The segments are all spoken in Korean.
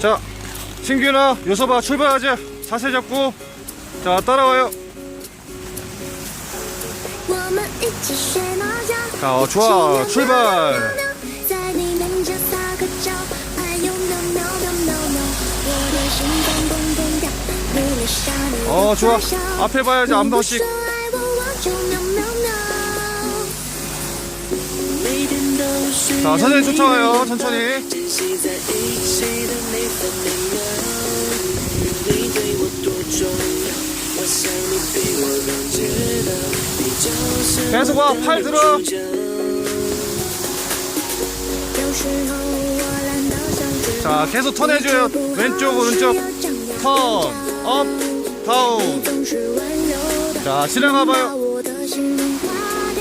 자 신규나 여서봐, 출발하자 자세 잡고. 자 따라와요. 자 어, 좋아. 출발. 어 좋아. 앞에 봐야지 한 번씩 자, 천천히 쫓아와요. 천천히. 계속 와. 팔 들어. 자, 계속 턴 해줘요. 왼쪽, 오른쪽. 턴, 업, 다운. 자, 지나가봐요.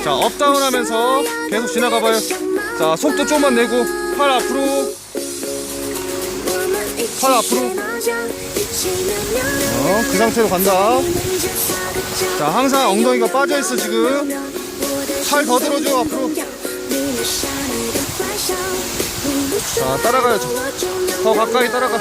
자, 업다운 하면서 계속 지나가봐요. 자, 속도 좀만 내고, 팔 앞으로. 팔 앞으로. 어, 그 상태로 간다. 자, 항상 엉덩이가 빠져있어, 지금. 팔 더 들어줘, 앞으로. 자, 따라가요. 더 가까이 따라가.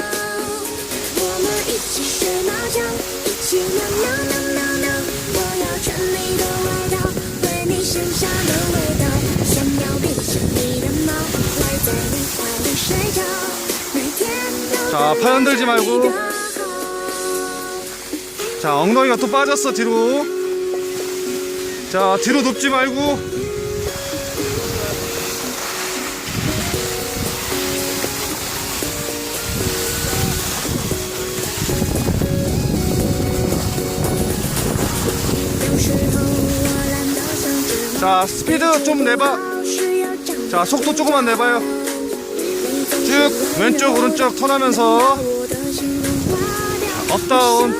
자, 팔 흔들지 말고. 자, 엉덩이가 또 빠졌어, 뒤로. 자, 뒤로 눕지 말고. 자, 스피드 좀 내봐. 자, 속도 조금만 내봐요. 쭉 왼쪽 오른쪽 턴하면서 업다운.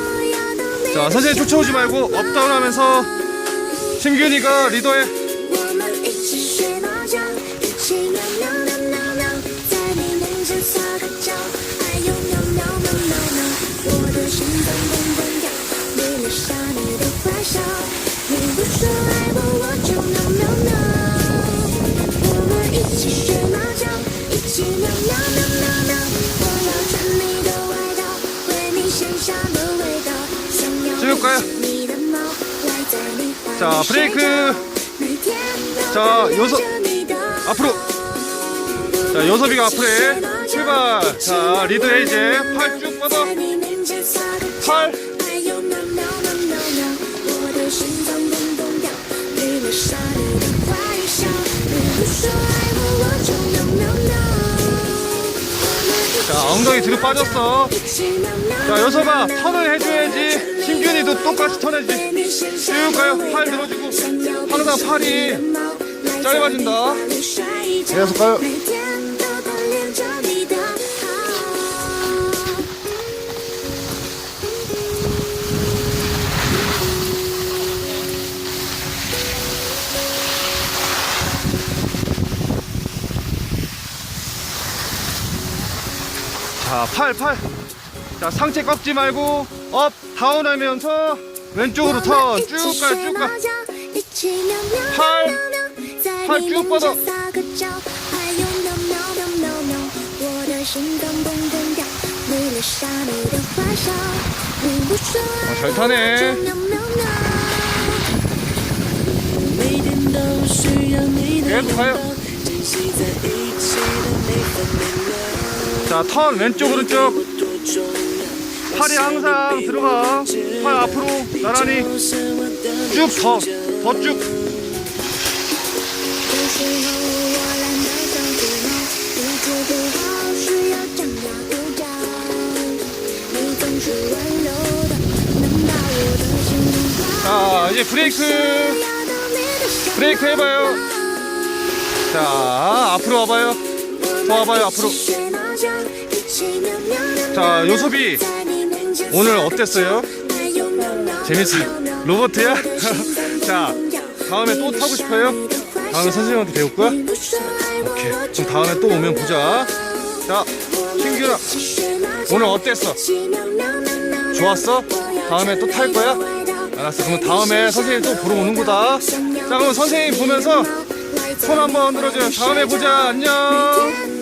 자, 선생님 쫓아오지 말고 업다운 하면서 신균이가 리더해. 자 브레이크. 자 요섭 앞으로. 자 요섭이가 앞으로 출발. 자 리드 에이제. 팔쭉 뻗어 팔. 엉덩이 뒤로 빠졌어. 자, 여서봐. 턴을 해줘야지. 신균이도 똑같이 턴해지. 쭉 가요. 팔 들어주고. 항상 팔이 짧아진다. 계속 가요. 자, 팔, 팔. 자, 상체 꺾지 말고 업, 다운 하면서 왼쪽으로 턴. 쭉 가, 쭉 가. 팔, 팔 쭉 뻗어. 아, 잘 타네. 계속 타요. 자, 턴 왼쪽 오른쪽. 팔이 항상 들어가. 팔 앞으로 나란히 쭉 더, 더 쭉. 자, 이제 브레이크. 브레이크 해봐요. 자, 앞으로 와봐요. 더 와봐요, 앞으로. 자, 요섭이 오늘 어땠어요? 재밌어요? 로봇이야? 자, 다음에 또 타고 싶어요? 다음에 선생님한테 배울 거야? 오케이. 그럼 다음에 또 오면 보자. 자, 신규라. 오늘 어땠어? 좋았어? 다음에 또 탈 거야? 알았어. 그럼 다음에 선생님 또 보러 오는 거다. 자, 그럼 선생님 보면서 손 한번 들어줘요. 다음에 보자. 안녕.